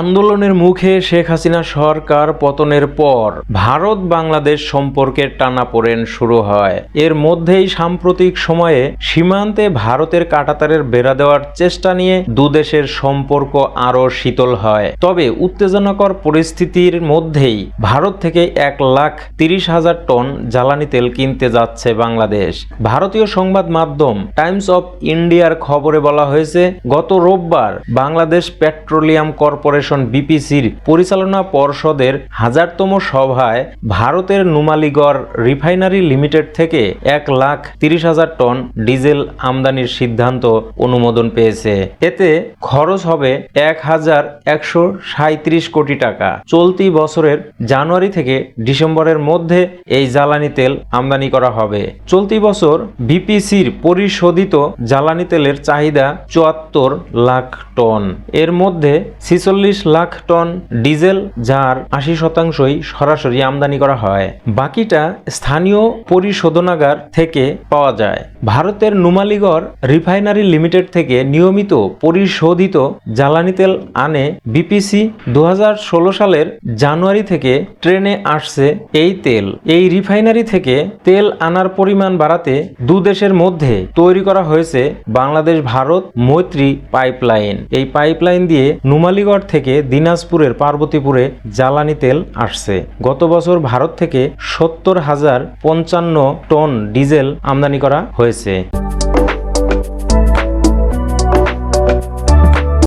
আন্দোলনের মুখে শেখ হাসিনা সরকার পতনের পর ভারত বাংলাদেশ সম্পর্কের টানাপোড়েন শুরু হয়। এর মধ্যেই সাম্প্রতিক সময়ে সীমান্তে ভারতের কাটাতারের বেড়া দেওয়ার চেষ্টা নিয়ে দুদেশের সম্পর্ক আরও শীতল হয়। তবে উত্তেজনাকর পরিস্থিতির মধ্যেই ভারত থেকে এক লাখ তিরিশ হাজার টন জ্বালানি তেল কিনতে যাচ্ছে বাংলাদেশ। ভারতীয় সংবাদ মাধ্যম টাইমস অফ ইন্ডিয়ার খবরে বলা হয়েছে, গত রোববার বাংলাদেশ পেট্রোলিয়াম কর্পোরেশন বিপিসির পরিচালনা পর্ষদের হাজারতম সভায় ভারতের নুমালিগড় রিফাইনারি লিমিটেড থেকে এক লাখ তিরিশ হাজার টন ডিজেল আমদানির সিদ্ধান্ত অনুমোদন পেয়েছে। এতে খরচ হবে এক হাজার একশো সাঁত্রিশ কোটি টাকা। চলতি বছরের জানুয়ারি থেকে ডিসেম্বরের মধ্যে এই জ্বালানি তেল আমদানি করা হবে। চলতি বছর বিপিসির পরিশোধিত জ্বালানি তেলের চাহিদা চুয়াত্তর লাখ টন। এর মধ্যে ছিচল্লিশ লাখ টন ডিজেল, যার আশি শতাংশই সরাসরি আমদানি করা হয়। বাকিটা স্থানীয় পরিশোধনাগার থেকে পাওয়া যায়। ভারতের নুমালিগড় রিফাইনারি লিমিটেড থেকে নিয়মিত পরিশোধিত জ্বালানি তেল আনে বিপিসি। দু হাজার ষোলো সালের জানুয়ারি থেকে ট্রেনে আসছে এই তেল। এই রিফাইনারি থেকে তেল আনার পরিমাণ বাড়াতে দু দেশের মধ্যে তৈরি করা হয়েছে বাংলাদেশ ভারত মৈত্রী পাইপলাইন। এই পাইপলাইন দিয়ে নুমালিগড় থেকে দিনাজপুরের পার্বতীপুরে জ্বালানি তেল আসছে। গত বছর ভারত থেকে সত্তর হাজার পঞ্চান্ন টন ডিজেল আমদানি করা হয়েছে।